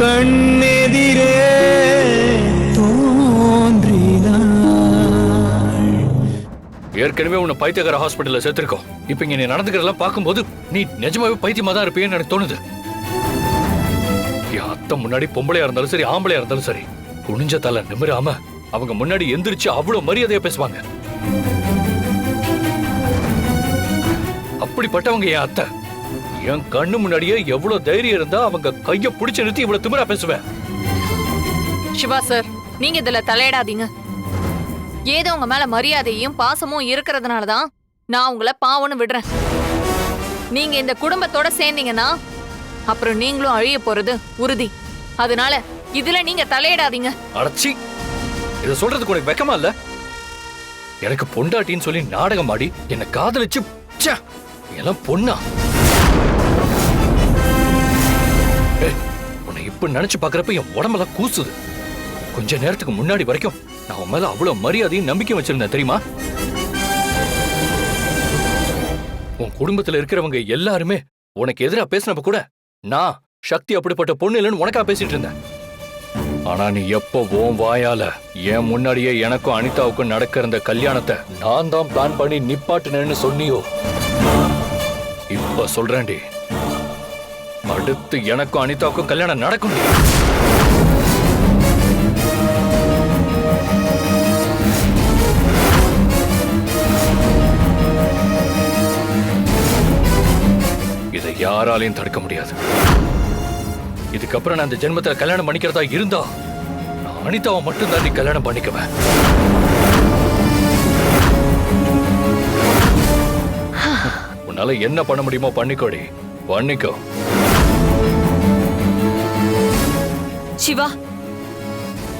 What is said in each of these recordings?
கண்ணெதிரே ஏற்கனவே உன்னை பைத்தியக்கார ஹாஸ்பிட்டல்ல சேர்த்திருக்கோம். இப்ப இங்க நீ நடந்துக்கிறதெல்லாம் பார்க்கும்போது நீ நிஜமாவே பைத்தியமா தான் இருப்பேன்னு எனக்கு தோணுது. என் அத்தை முன்னாடி பொம்பளையா இருந்தாலும் சரி ஆம்பளையா இருந்தாலும் சரி குனிஞ்ச தலை நிமிராம அவங்க முன்னாடி எந்திரிச்சு அவ்வளவு மரியாதையா பேசுவாங்க. அப்படிப்பட்டவங்க என் அத்தை. என் கண்ணு முன்னாடியே எவ்வளவு தைரியம் இருந்தா அவங்க கைய பிடிச்சு நிறுத்தி இவ்வளவு திமிரா பேசுவேன். சிவா சார் நீங்க இதுல தலையிடாதீங்க. ஏதோ உங்க மேல மரியாதையும் பாசமும் இருக்கிறதுனால தான் நான் உங்களை பாவம்னு விடுறேன். நீங்க இந்த குடும்பத்தோட சேர்ந்தீங்கன்னா அப்புறம் நீங்களும் அழிய போறது உறுதி. அதனால இதுல நீங்க தலையிடாதீங்க. அடச்சி இத சொல்றதுக்கு உனக்கு வெக்கமா இல்ல? எனக்கு பொண்டாட்டின்னு சொல்லி நாடகம் ஆடி என்ன காதலிச்சு ச்சே, எல்லாம் பொண்ணா? உன்னை இப்ப நினைச்சு பாக்குறப்ப என் உடம்பெல்லாம் கூசுது. கொஞ்ச நேரத்துக்கு முன்னாடி வரைக்கும் நான் உன் மேல அவ்வளவு மரியாதையும் நம்பிக்கையும் வச்சிருந்தேன் தெரியுமா? உன் குடும்பத்துல இருக்கிறவங்க எல்லாருமே உனக்கு எதிரா பேசினப்ப கூட நான் சக்தி அப்படிப்பட்ட பொண்ணு இல்லைன்னு உனக்கா பேசிட்டு இருந்தேன். ஆனா நீ எப்போ உன் வாயால என் முன்னாடியே எனக்கும் அனிதாவுக்கும் நடக்கிற இந்த கல்யாணத்தை நான் தான் பிளான் பண்ணி நிப்பாட்டினேன்னு சொன்னியோ? இப்ப சொல்றேன்டி. அடுத்து எனக்கும் அனிதாவுக்கும் கல்யாணம் நடக்கும். இதை யாராலையும் தடுக்க முடியாது. இதுக்கப்புறம் நான் இந்த ஜென்மத்துல கல்யாணம் பண்ணிக்கிறதா இருந்தா நான் அனிதாவை மட்டும் தான் நீ கல்யாணம் பண்ணிக்குவேன். உன்னால என்ன பண்ண முடியுமோ பண்ணிக்கோடி. பண்ணிக்கோ. சிவா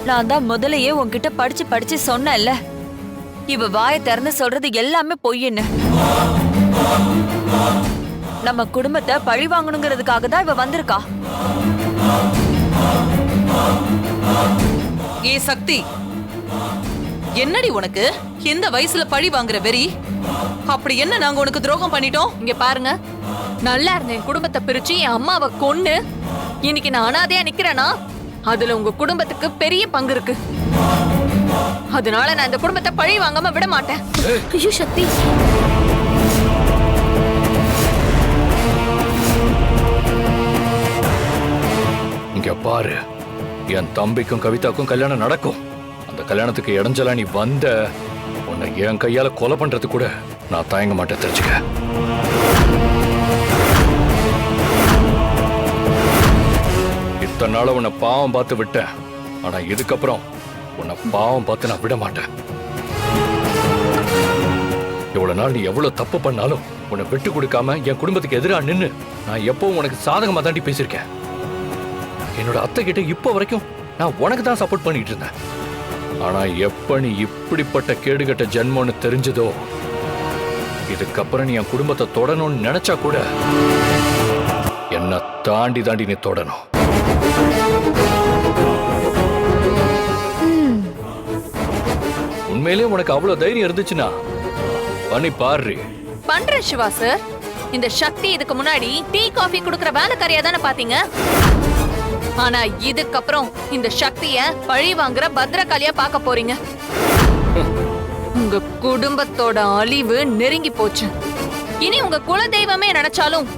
நான் தான் முதலையே உன்கிட்ட படிச்சு படிச்சு சொன்னேன்ல. இவ வாயை திறந்து சொல்றது எல்லாமே பொய்ன்னு நம்ம குடும்பத்தை பழி வாங்கணுங்கிறதுக்காக தான் இவ வந்திருக்கா. ஏ சக்தி என்னடி உனக்கு? எந்த வயசுல பழி வாங்குற வெறி? அப்படி என்ன நாங்க உனக்கு துரோகம் பண்ணிட்டோம்? இங்க பாருங்க நல்லா இருந்த என் குடும்பத்தை பிரிச்சு என் அம்மாவை கொன்னு இன்னைக்கு நான் அனாதையா நிக்கிறேனா? அதுல உங்க குடும்பத்துக்கு பெரிய பங்கு இருக்கு. அதனால நான் இந்த குடும்பத்தை பழி வாங்காம விட மாட்டேன். ஐயோ சக்தி. இங்க பாரு. என் தம்பிக்கும் கவிதாக்கும் கல்யாணம் நடக்கும். அந்த கல்யாணத்துக்கு இடைஞ்சலா நீ வந்த உன்னை என் கையால கொலை பண்றது கூட நான் தயங்க மாட்டேன் தெரிஞ்சுக்க. இத்தனை நாள உன்னை பாவம் பார்த்து விட்டேன். ஆனா இதுக்கப்புறம் உன்னை பாவம் பார்த்து நான் விட மாட்டேன். இவ்வளவு நாள் நீ எவ்வளவு தப்பு பண்ணாலும் உன்னை விட்டு கொடுக்காம என் குடும்பத்துக்கு எதிராக நின்று நான் எப்பவும் உனக்கு சாதகமா தாண்டி பேசியிருக்கேன். என்னோட அத்தை கிட்ட இப்போ வரைக்கும் நான் உனக்கு தான் சப்போர்ட் பண்ணிட்டு இருந்தேன். ஆனா எப்ப நீ இப்படிப்பட்ட கேடுகட்ட ஜென்மம்னு தெரிஞ்சதோ இதுக்கப்புறம் நீ என் குடும்பத்தை தொடணும்னு நினைச்சா கூட என்ன தாண்டி தாண்டி நீ தொடணும். மேலே உனக்கு அவ்வளவு தைரியம் இருந்துச்சுன்னா பண்ணி பாரு. பண்றேன் சிவா சார் இந்த சக்தி இதுக்கு முன்னாடி டீ காஃபி குடுக்கற வேலைக்காரியா தானே பாத்தீங்க? ஆனா இதுக்கப்புறம் இந்த சக்திய பழி வாங்குற பத்ரகாளியா பார்க்க போறீங்க. உங்க குடும்பத்தோட அழிவு நெருங்கி போச்சு. இனி உங்க குல தெய்வமே நினைச்சாலும்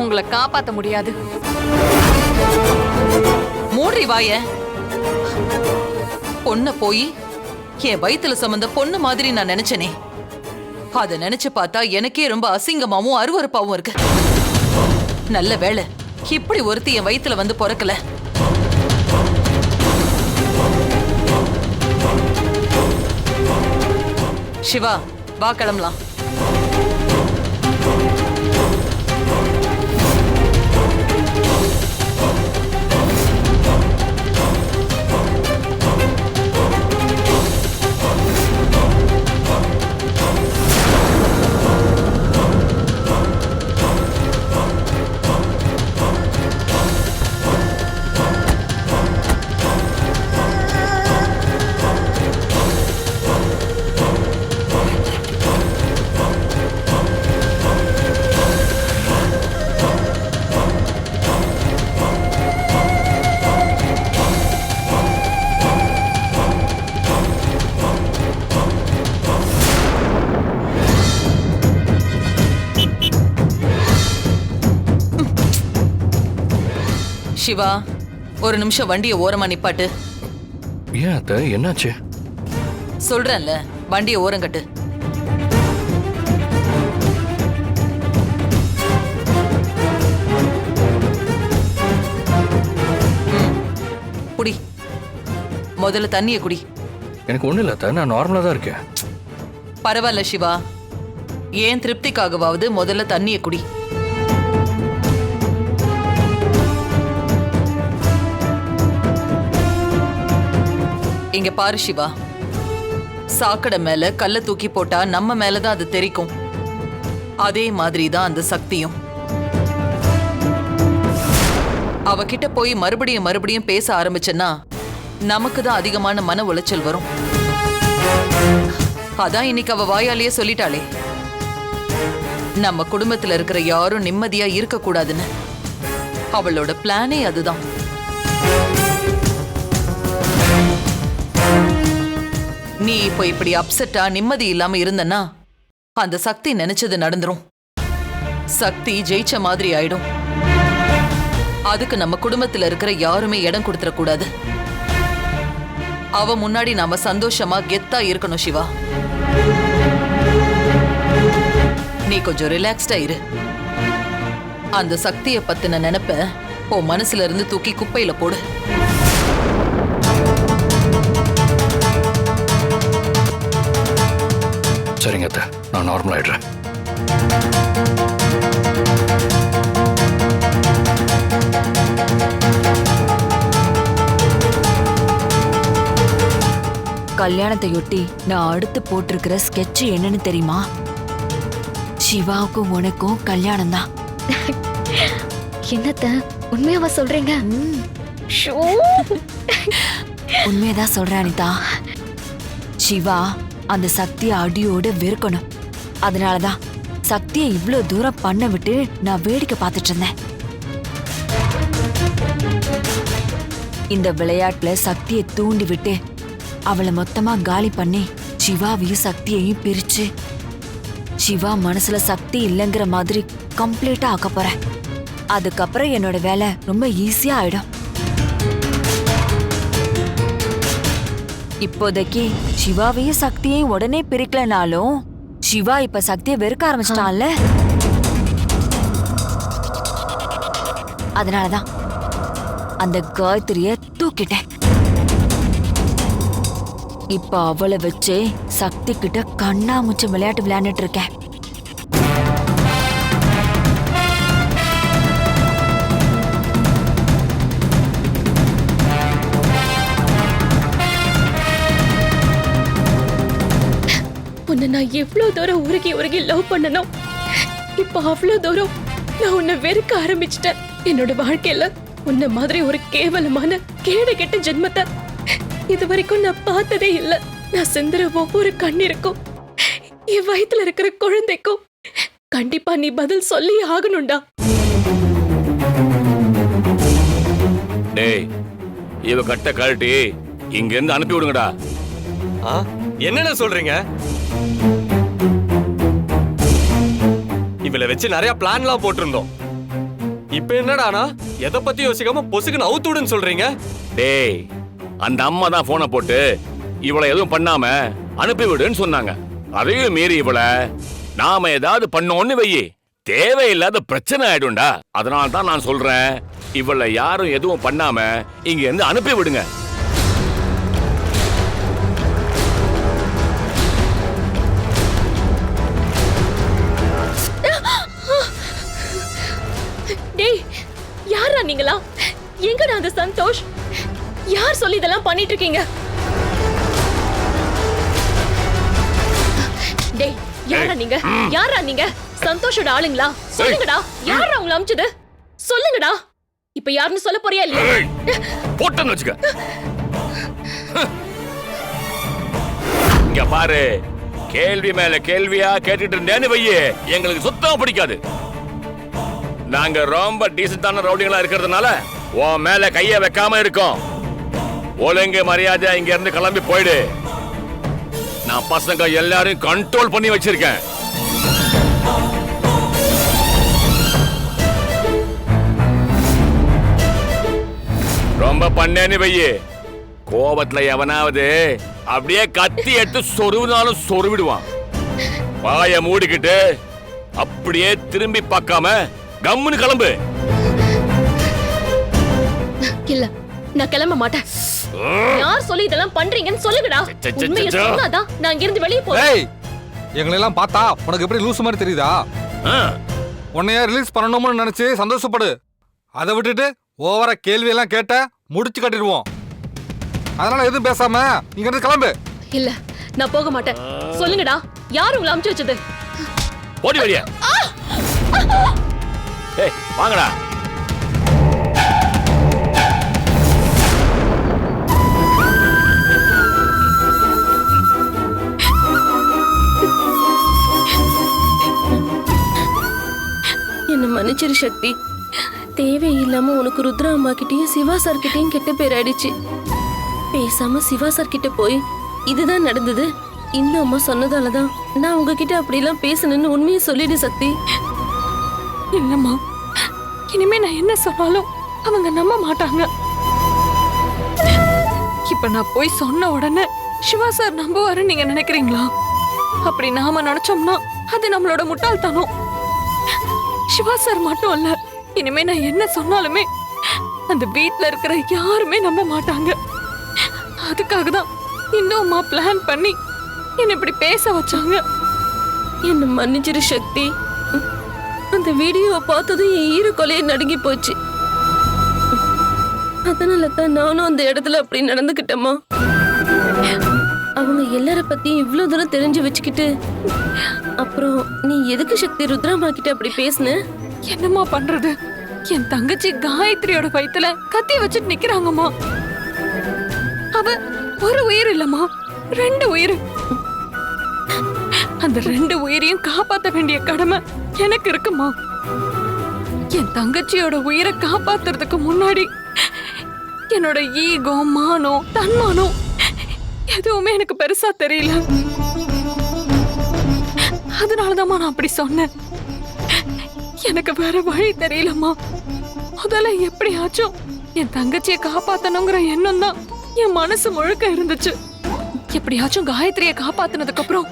உங்களை காப்பாத்த முடியாது. மூடி வாய. பொண்ண போய் என் வயித்துல சம்மந்த பொண்ணு மாதிரி நான் நினைச்சனே. அத நினைச்சு பார்த்தா எனக்கே ரொம்ப அசிங்கமாவும் அருவருப்பாவும் இருக்கு. நல்ல வேலை இப்படி ஒருத்தி என் வயித்துல வந்து பிறக்கல. சிவா வா கிளம்பலாம். சிவா ஒரு நிமிஷம் வண்டியை ஓரமா நிப்பாட்டு. ஏன் அத்தை? என்னாச்சு? சொல்றேன்ல வண்டியை ஓரம் கட்டு. ம், குடி. முதல்ல தண்ணியை குடி. எனக்கு ஒண்ணும் இல்ல அத்தை. நான் நார்மலா தான் இருக்கேன். பரவாயில்ல சிவா. ஏன் திருப்திக்காகவாவது முதல்ல தண்ணியை குடி. இங்க பாரு சிவா. சாக்கடை மேல கல்ல தூக்கி போட்டா நம்ம மேலதான் அது தெரிக்கும். அதே மாதிரி தான் அந்த சக்தியும். அவகிட்ட போய் மறுபடியும் மறுபடியும் பேச ஆரம்பிச்சேன்னா நமக்கு தான் அதிகமான மன உளைச்சல் வரும். அதான் இன்னைக்கு அவ வாயாலேயே சொல்லிட்டாளே. நம்ம குடும்பத்துல இருக்கிற யாரும் நிம்மதியா இருக்க கூடாதுன்னு அவளோட பிளானே அதுதான். நீ இப்போ இப்படி அப்செட்டா நிம்மதி இல்லாம இருந்தன்னா அந்த சக்தி நினைச்சது நடந்துரும். சக்தி ஜெயிச்ச மாதிரி ஆயிடும். அதுக்கு நம்ம குடும்பத்துல இருக்கிற யாருமே இடம் கொடுத்துட கூடாது அவ முன்னாடி நாம சந்தோஷமா கெத்தா இருக்கணும் சிவா. நீ கொஞ்சம் ரிலாக்ஸ்டா இரு. அந்த சக்தியை பத்தின நினைப்ப உன் மனசுல இருந்து தூக்கி குப்பையில போடு. சரிங்க அத்தை. நான் நார்மல் ஆயிடுறேன். கல்யாணத்தையொட்டி நான் அடுத்து போட்டிருக்கிற ஸ்கெட்ச் என்னன்னு தெரியுமா? சிவாவுக்கும் உனக்கும் கல்யாணம் தான் என்னத்த? உண்மையாவா சொல்றீங்க? ஷோ. உண்மையதான் சொல்றேன் அனிதா. சிவா அந்த சக்தியை அடியோட வெறுக்கணும். அதனாலதான் சக்தியை இவ்வளோ தூரம் பண்ண விட்டு நான் வேடிக்கை பார்த்துட்டு இருந்தேன். இந்த விளையாட்டுல சக்தியை தூண்டி விட்டு அவளை மொத்தமா காலி பண்ணி சிவாவையும் சக்தியையும் பிரிச்சு சிவா மனசுல சக்தி இல்லைங்கிற மாதிரி கம்ப்ளீட்டா ஆக்க போறேன். அதுக்கப்புறம் என்னோட வேலை ரொம்ப ஈஸியா ஆயிடும். இப்போதைக்கு சிவாவையும் சக்தியையும் உடனே பிரிக்கலனாலும் சிவா இப்ப சக்தியை வெறுக்க ஆரம்பிச்சிட்டான்ல? அதனாலதான் அந்த காயத்ரிய தூக்கிட்டேன். இப்ப அவளை வச்சே சக்தி கிட்ட கண்ணாமூச்சி விளையாட்டு விளையாண்டுட்டு இருக்கேன். உன்னை நான் எவ்வளவு தூரம் உருகி உருகி லவ் பண்ணனும் இப்ப அவ்வளவு தூரம் நான் உன்னை வெறுக்க ஆரம்பிச்சிட்டேன். என்னோட வாழ்க்கையில உன்னை மாதிரி ஒரு கேவலமான கேடு கெட்ட ஜென்மத்தை இது வரைக்கும் நான் பார்த்ததே இல்ல. நான் சிந்துற ஒவ்வொரு கண்ணீருக்கும் என் வயித்துல இருக்கிற குழந்தைக்கும் கண்டிப்பா நீ பதில் சொல்லி ஆகணும்டா. டேய் இவ கட்ட கழட்டி இங்க இருந்து அனுப்பி விடுங்கடா ஆ என்னென்ன சொல்றீங்க? இவளை வச்சு நிறைய பிளான்லாம் போட்டிருந்தோம். இப்ப என்னடானா எதை பத்தி யோசிக்காம பொசுக்குன்னு அவுத்துடுன்னு சொல்றீங்க? டேய் அந்த அம்மா தான் போனை போட்டு இவளை எதுவும் பண்ணாம அனுப்பி விடுன்னு சொன்னாங்க. அதையும் மீறி இவளை நாம ஏதாவது பண்ணோன்னு வையி. தேவையில்லாத பிரச்சனை ஆயிடும்டா. அதனால தான் நான் சொல்றேன் இவளை யாரும் எதுவும் பண்ணாம இங்க இருந்து அனுப்பி விடுங்க. எங்கடா அந்த சந்தோஷ். யார் சொல்லி இதெல்லாம் பண்ணிட்டு இருக்கீங்க? டேய் யாரா நீங்க? யாரா நீங்க? சந்தோஷோட ஆளுங்களா? சொல்லுங்கடா. யாரா உங்களை அமிச்சது? சொல்லுங்கடா. இப்ப யாருன்னு சொல்ல போறியா இல்லையா? போட்டேன்னு வச்சுக்க. இங்க பாரு. கேள்வி மேல கேள்வியா கேட்டுட்டு இருந்தேன்னு வையே. எங்களுக்கு சுத்தமா பிடிக்காது. நாங்க ரொம்ப டீசென்டான ரவுடிங்களா இருக்கிறதுனால உன் மேல கைய வைக்காம இருக்கும். ஒழுங்கு மரியாதை இங்க இருந்து கிளம்பி போயிடு. நான் பசங்க எல்லாரும் கண்ட்ரோல் பண்ணி வச்சிருக்கேன். ரொம்ப பண்ணேன்னு வையே. கோபத்துல எவனாவது அப்படியே கத்தி எடுத்து சொருவினாலும் சொருவிடுவான். வாய மூடிக்கிட்டு அப்படியே திரும்பி பார்க்காம கம்முன்னு கிளம்பு. இல்ல நான் கிளம்ப மாட்டேன். யார் சொல்லி இதெல்லாம் பண்றீங்கன்னு சொல்லுங்கடா. உண்மையை. சொன்னாதான் நான் இங்க இருந்து வெளியே போறேன் எங்களெல்லாம் பார்த்தா உனக்கு எப்படி லூஸ் மாதிரி தெரியுதா? ஆ, உன்னைய ரிலீஸ் பண்ணணும்னு நினைச்சு சந்தோஷப்படு. அதை விட்டுட்டு ஓவரா கேள்வி எல்லாம் கேட்ட முடிச்சு கட்டிடுவோம். அதனால எதுவும் பேசாம இங்க இருந்து கிளம்பு. இல்ல நான் போக மாட்டேன். சொல்லுங்கடா யார் உங்களை அமுச்சு வச்சது? ஓடி வழிய ஏய் வாங்கடா. மன்னிச்சிரு சக்தி. தேவையில்லாம உனக்கு ருத்ரா அம்மா கிட்டயும் சிவா சார் கிட்டயும் கெட்ட பேர் ஆயிடுச்சு. பேசாம சிவா சார் கிட்ட போய் இதுதான் நடந்தது. இந்த அம்மா சொன்னதாலதான் நான் உங்ககிட்ட அப்படிலாம் பேசணும்னு உண்மையை சொல்லிடு சக்தி. இல்லம்மா. இனிமே நான் என்ன சொன்னாலும் அவங்க நம்ப மாட்டாங்க. இப்ப நான் போய் சொன்ன உடனே சிவா சார் நம்புவாருன்னு நீங்க நினைக்கிறீங்களா? அப்படி நாம நினைச்சோம்னா அது நம்மளோட முட்டாள்தனம். சிவா சார் மட்டும் இல்ல. இனிமே நான் என்ன சொன்னாலுமே அந்த வீட்ல இருக்கிற யாருமே நம்ப மாட்டாங்க. அதுக்காக தான் இன்னும் அம்மா பிளான் பண்ணி என்ன இப்படி பேச வச்சாங்க. என்ன மன்னிச்சிரு சக்தி. அந்த வீடியோவை பார்த்ததும் என் ஈர கொலையை நடுங்கி போச்சு. அதனால தான் நானும் அந்த இடத்துல அப்படி நடந்துக்கிட்டேம்மா அவங்க எல்லார பத்தியும் இவ்வளவு தூரம் தெரிஞ்சு வச்சுக்கிட்டு அப்புறம் நீ எதுக்கு சக்தி ருத்ராமா கிட்ட அப்படி பேசுன? என்னம்மா பண்றது? என் தங்கச்சி காயத்ரியோட வயித்துல கத்தி வச்சுட்டு நிக்கிறாங்கம்மா. அவ ஒரு உயிர் இல்லம்மா ரெண்டு உயிர். அந்த ரெண்டு உயிரையும் காப்பாத்த வேண்டிய கடமை எனக்கு இருக்குமா என் தங்கச்சியோட உயிரை காப்பாத்துறதுக்கு முன்னாடி என்னோட ஈகோ மானம் தன்மானம் எதுவுமே எனக்கு பெருசா தெரியல. அதனாலதாம்மா நான் அப்படி சொன்னேன். எனக்கு வேற வழி தெரியலம்மா. முதல்ல எப்படியாச்சும் என் தங்கச்சியை காப்பாத்தணுங்கிற எண்ணம் தான் என் மனசு முழுக்க இருந்துச்சு. எப்படியாச்சும் காயத்ரிய காப்பாத்தினதுக்கு அப்புறம்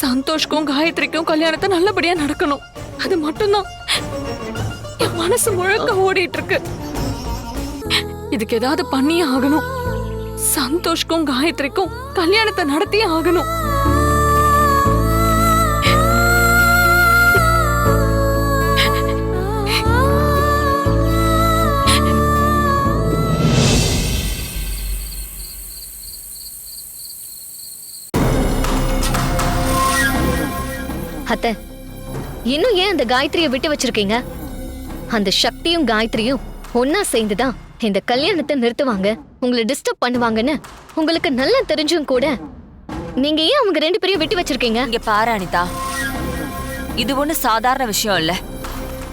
சந்தோஷ்க்கும் காயத்ரிக்கும் கல்யாணத்தை நல்லபடியா நடக்கணும். அது மட்டும்தான். என் மனசு முழுக்க ஓடிட்டு இருக்கு. இதுக்கு ஏதாவது பண்ணியே ஆகணும். சந்தோஷ்க்கும் காயத்ரிக்கும் கல்யாணத்தை நடத்தியே ஆகணும். அத்தை இன்னும் ஏன் அந்த காயத்ரிய விட்டு வச்சிருக்கீங்க? அந்த சக்தியும் காயத்ரியும் ஒன்னா சேர்ந்துதான் இந்த கல்யாணத்தை நிறுத்துவாங்க உங்களை டிஸ்டர்ப் பண்ணுவாங்கன்னு உங்களுக்கு நல்லா தெரிஞ்சும் கூட நீங்க ஏன் அவங்க ரெண்டு பேரையும் விட்டு வச்சிருக்கீங்க? இங்க பாரு அனிதா. இது ஒண்ணு சாதாரண விஷயம் இல்ல.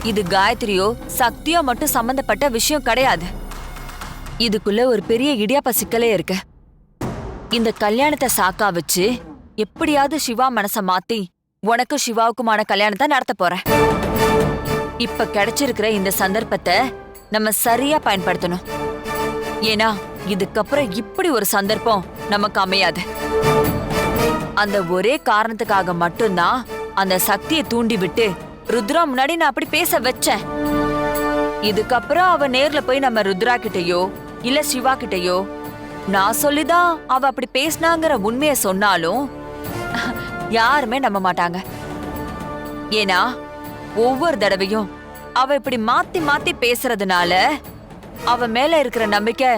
இது காயத்ரியோ சக்தியோ மட்டும் சம்பந்தப்பட்ட விஷயம் கிடையாது. இதுக்குள்ள ஒரு பெரிய இடியாப்ப சிக்கலே இருக்கு. இந்த கல்யாணத்தை சாக்கா வச்சு எப்படியாவது சிவா மனச மாத்தி உனக்கு சிவாவுக்குமான கல்யாணத்தை நடத்த போறேன். இப்ப கிடைச்சிருக்கிற இந்த சந்தர்ப்பத்தை நம்ம சரியா பயன்படுத்தணும். ஏன்னா இதுக்கப்புறம் இப்படி ஒரு சந்தர்ப்பம் நமக்கு அமையாது. அந்த ஒரே காரணத்துக்காக மட்டும்தான் அந்த சக்தியை தூண்டி விட்டு ருத்ரா முன்னாடி நான் அப்படி பேச வச்சேன். இதுக்கப்புறம் அவ நேர்ல போய் நம்ம ருத்ரா கிட்டயோ இல்ல சிவா கிட்டயோ நான் சொல்லிதான் அவ அப்படி பேசினாங்கிற உண்மைய சொன்னாலும் யாருமே நம்ப மாட்டாங்க. ஏன்னா ஒவ்வொரு தடவையும் அவ இப்படி மாத்தி மாத்தி பேசுறதுனால அவ மேல இருக்கிற நம்பிக்கை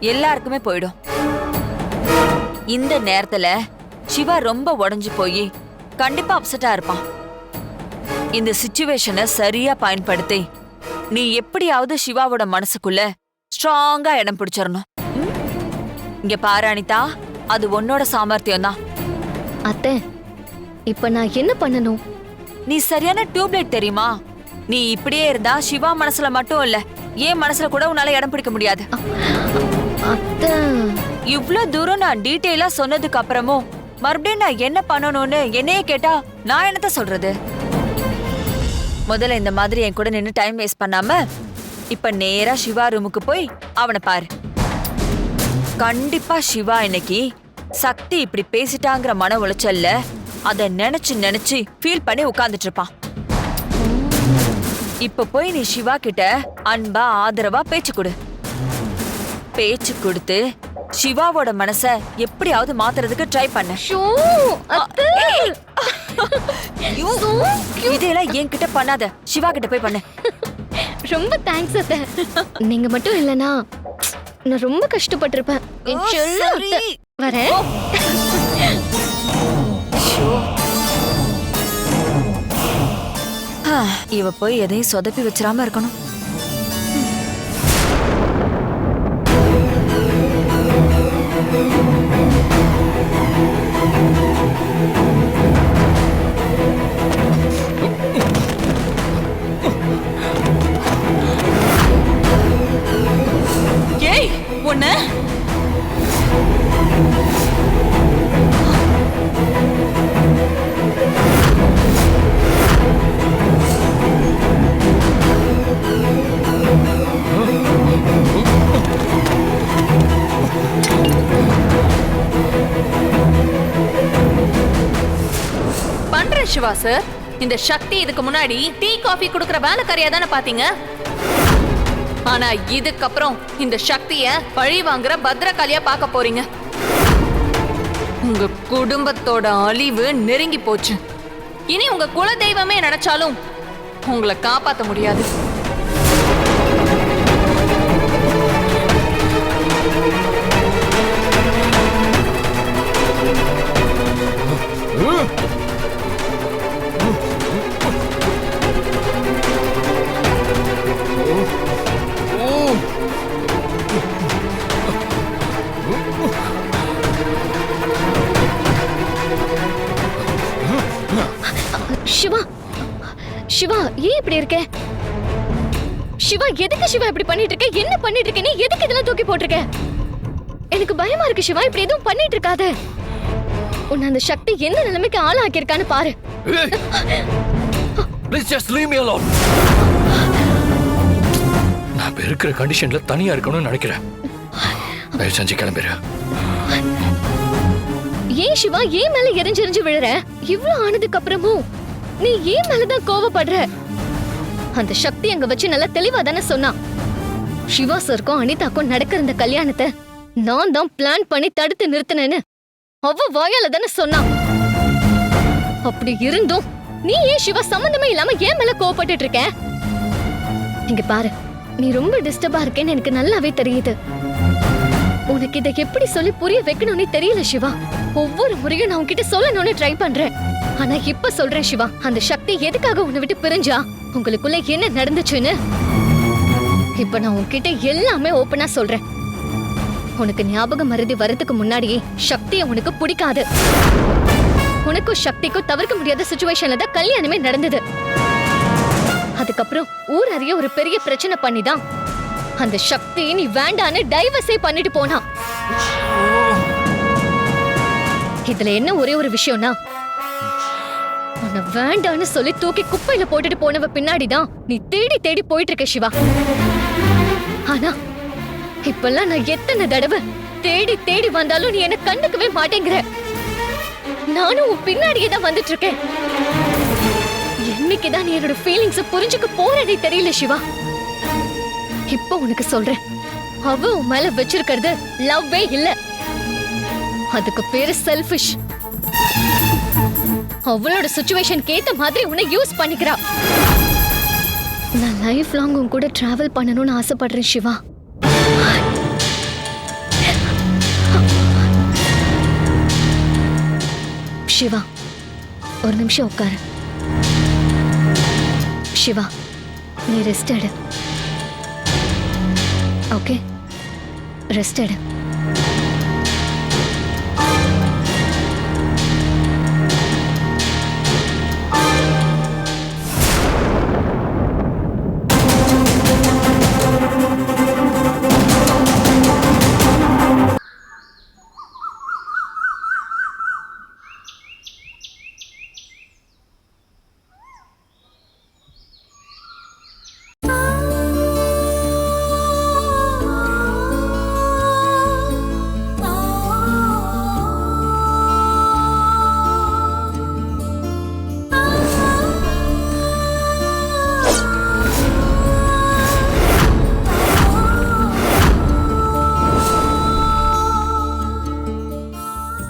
எல்லாருக்குமே போயிடும். இந்த நேரத்துல சிவா ரொம்ப உடைஞ்சு போய் கண்டிப்பா அப்செட்டா இருப்பான். இந்த சிச்சுவேஷனை சரியா பயன்படுத்தி நீ எப்படியாவது சிவாவோட மனசுக்குள்ள ஸ்ட்ராங்கா இடம் பிடிச்சிடணும்? இங்க பாரு அனிதா அது உன்னோட சாமர்த்தியம் தான் அத்தை இப்ப நான் என்ன பண்ணணும்? நீ சரியான டியூப்லைட் தெரியுமா? நீ இப்படியே இருந்தா சிவா மனசுல மட்டும் இல்ல ஏன் மனசுல கூட உன்னால இடம் பிடிக்க முடியாது? இவ்ளோ தூரம் நான் டீட்டெயிலா சொன்னதுக்கு அப்புறமும் மறுபடியும் நான் என்ன பண்ணணும்னு என்னையே கேட்டா நான் என்னத்த சொல்றது? முதல்ல இந்த மாதிரி என் கூட நின்னு டைம் வேஸ்ட் பண்ணாம இப்ப நேரா சிவா ரூமுக்கு போய் அவனை பாரு. கண்டிப்பா சிவா இன்னைக்கு சக்தி இப்படி பேசிட்டாங்கிற மன உளைச்சல்ல அத நினைச்சு நினைச்சு ஃபீல் பண்ணி உட்கார்ந்துட்டு இருப்பான். இப்ப போய் நீ சிவா கிட்ட அன்பா ஆதரவா பேச்சு கொடு. பேச்சு கொடுத்து சிவாவோட மனச எப்படியாவது மாத்துறதுக்கு ட்ரை பண்ண. இதெல்லாம் என்கிட்ட பண்ணாத. சிவா கிட்ட போய் பண்ணு. ரொம்ப தேங்க்ஸ் அத்தை. நீங்க மட்டும் இல்லனா நான் ரொம்ப கஷ்டப்பட்டிருப்பேன். வரேன். இவ போய் எதையும் சொதப்பி வச்சிராம இருக்கணும். ஏய் ஒண்ணு சிவா சார். இந்த சக்தி இதுக்கு முன்னாடி டீ காஃபி கொடுக்கற வேலைக்காரியா தானே பாத்தீங்க ஆனா இதுக்கப்புறம் இந்த சக்திய பழி வாங்குற பத்ரகாளியா பார்க்க போறீங்க. உங்க குடும்பத்தோட அழிவு நெருங்கி போச்சு. இனி உங்க குல தெய்வமே நினைச்சாலும் உங்களை காப்பாத்த முடியாது. எதுக்கு சிவா இப்படி பண்ணிட்டு இருக்க? என்ன பண்ணிட்டு இருக்க? நீ எதுக்கு இதெல்லாம் தூக்கி போட்டிருக்க? எனக்கு பயமா இருக்கு சிவா இப்படி எதுவும் பண்ணிட்டு இருக்காத. உன்னை அந்த சக்தி எந்த நிலைமைக்கு ஆளாக்கியிருக்கான்னு பாரு. Please just leave me alone நான் இப்ப இருக்கிற கண்டிஷன்ல தனியா இருக்கணும்னு நினைக்கிறேன். தயவு செஞ்சு கிளம்பிடு ஏன் சிவா ஏன் மேல எரிஞ்சு எரிஞ்சு விழுற? இவ்ளோ ஆனதுக்கு அப்புறமும் நீ ஏன் மேலதான் கோவப்படுற? அந்த சக்தி அங்க வச்சு நல்லா தெளிவா தானே சொன்னான். சிவா சருக்கும் அனிதாக்கும் நடக்கிற இந்த கல்யாணத்தை நான் தான் பிளான் பண்ணி தடுத்து நிறுத்தினேன்னு அவ வாயால தானே சொன்னான். அப்படி இருந்தும் நீ ஏன் சிவா சம்பந்தமே இல்லாம ஏன் மேல கோவப்பட்டு இருக்க? இங்க பாரு நீ ரொம்ப டிஸ்டர்பா இருக்கேன்னு எனக்கு நல்லாவே தெரியுது. உனக்கு இதை எப்படி சொல்லி புரிய வைக்கணும்னு தெரியல சிவா. ஒவ்வொரு முறையும் நான் உன்கிட்ட சொல்லணும்னு ட்ரை பண்றேன். ஆனா இப்ப சொல்றேன் சிவா. அந்த சக்தி எதுக்காக உன்னை விட்டு பிரிஞ்சா? உங்களுக்குள்ள என்ன நடந்துச்சுன்னு? இப்ப நான் உன்கிட்ட எல்லாமே ஓப்பனா சொல்றேன். உனக்கு ஞாபகம் மருதி வரதுக்கு முன்னாடியே சக்தியை உனக்கு பிடிக்காது. உனக்கும் சக்திக்கும் தவிர்க்க முடியாத சுச்சுவேஷன்ல தான் கல்யாணமே நடந்தது. அதுக்கப்புறம் ஊர் அறிய ஒரு பெரிய பிரச்சனை பண்ணிதான் அந்த சக்தி நீ வேண்டான்னு டைவர்ஸே பண்ணிட்டு போனா இதுல என்ன ஒரே ஒரு விஷயம்னா உன்னை வேண்டான்னு சொல்லி தூக்கி குப்பையில போட்டுட்டு போனவ பின்னாடிதான் நீ தேடி தேடி போயிட்டு இருக்க சிவா. ஆனா இப்பெல்லாம் நான் எத்தனை தடவை தேடி தேடி வந்தாலும் நீ என்ன கண்டுக்கவே மாட்டேங்கிற. நானும் உன் பின்னாடியே தான் வந்துட்டு இருக்கேன் என்னைக்குதான் நீ என்னோட ஃபீலிங்ஸ் புரிஞ்சுக்க போறதே தெரியல சிவா. இப்போ உனக்கு சொல்றேன். அவ உன் மேல வச்சிருக்கிறது லவ்வே இல்ல. அதுக்கு பேரு செல்ஃபிஷ் அவளோட சுச்சுவேஷனுக்கு ஏத்த மாதிரி உன்னை யூஸ் பண்ணிக்கிறா. நான் லைஃப் லாங் உன் கூட டிராவல் பண்ணணும்னு ஆசைப்படுறேன் சிவா. சிவா ஒரு நிமிஷம் உட்காரு. சிவா நீ ரெஸ்ட் எடு. ஓகே ரெஸ்ட்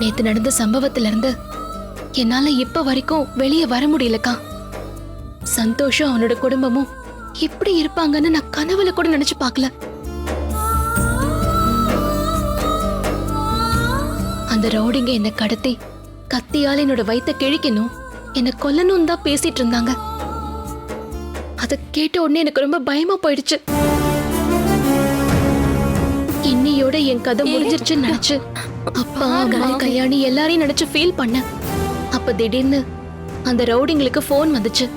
நேத்து நடந்த சம்பவத்துல இருந்து என்னால இப்ப வரைக்கும் வெளியே வர முடியலக்கா. சந்தோஷம் அவனோட குடும்பமும் எப்படி இருப்பாங்கன்னு நான் கனவுல கூட நினைச்சு பார்க்கல. அந்த ரவுடிங்க என்னை கடத்தி கத்தியால என்னோட வயிற்ற கிழிக்கணும் என்னை கொல்லணும் தான் பேசிட்டு இருந்தாங்க. அத கேட்ட உடனே எனக்கு ரொம்ப பயமா போயிடுச்சு. இன்னியோட என் கதை முடிஞ்சிருச்சுன்னு நினைச்சு அப்பா கலை கல்யாணி எல்லாரையும் நினைச்சு ஃபீல் பண்ணேன். அப்ப திடீர்னு அந்த ரவுடிங்களுக்கு ஃபோன் வந்துச்சு.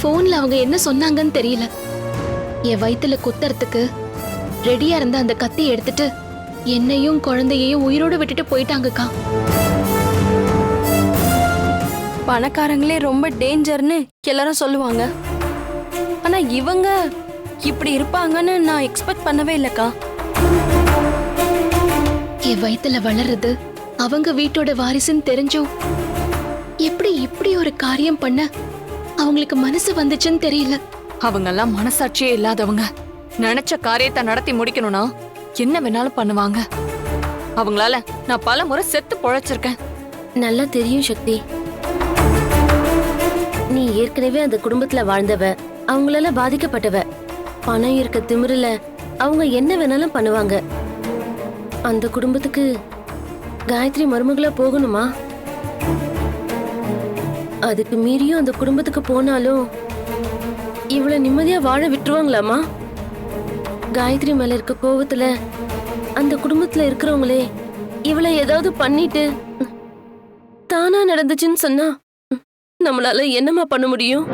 ஃபோன்ல அவங்க என்ன சொன்னாங்கன்னு தெரியல. என் வயித்துல குத்துறதுக்கு ரெடியா இருந்த அந்த கத்தி எடுத்துட்டு என்னையும் குழந்தையையும் உயிரோடு விட்டுட்டு போயிட்டாங்கக்கா. பணக்காரங்களே ரொம்ப டேஞ்சர்னு எல்லாரும் சொல்லுவாங்க. ஆனா இவங்க இப்படி இருப்பாங்கன்னு நான் எக்ஸ்பெக்ட் பண்ணவே இல்லைக்கா. என் வயித்துல வளர்றது அவங்க வீட்டோட வாரிசுன்னு தெரிஞ்சும் எப்படி இப்படி ஒரு காரியம் பண்ண? அவங்களுக்கு மனசு வந்துச்சுன்னு தெரியல. அவங்கெல்லாம் மனசாட்சியே இல்லாதவங்க. நினைச்ச காரியத்தை நடத்தி முடிக்கணும்னா என்ன வேணாலும் பண்ணுவாங்க. அவங்களால நான் பல முறை செத்து பொழைச்சிருக்கேன். நல்லா தெரியும் சக்தி. நீ ஏற்கனவே அந்த குடும்பத்துல வாழ்ந்தவ அவங்களால பாதிக்கப்பட்டவ. பணம் இருக்க திமிருல அவங்க என்ன வேணாலும் பண்ணுவாங்க. அந்த குடும்பத்துக்கு காயத்ரி மருமகளா போகணுமா? அதுக்கு மீறியும் அந்த குடும்பத்துக்கு போனாலும் இவளை நிம்மதியா வாழ விட்டுருவாங்களாமா? காயத்ரி மேல இருக்க கோவத்துல அந்த குடும்பத்துல இருக்கிறவங்களே இவளை ஏதாவது பண்ணிட்டு தானா நடந்துச்சுன்னு சொன்னா நம்மளால என்னம்மா பண்ண முடியும்?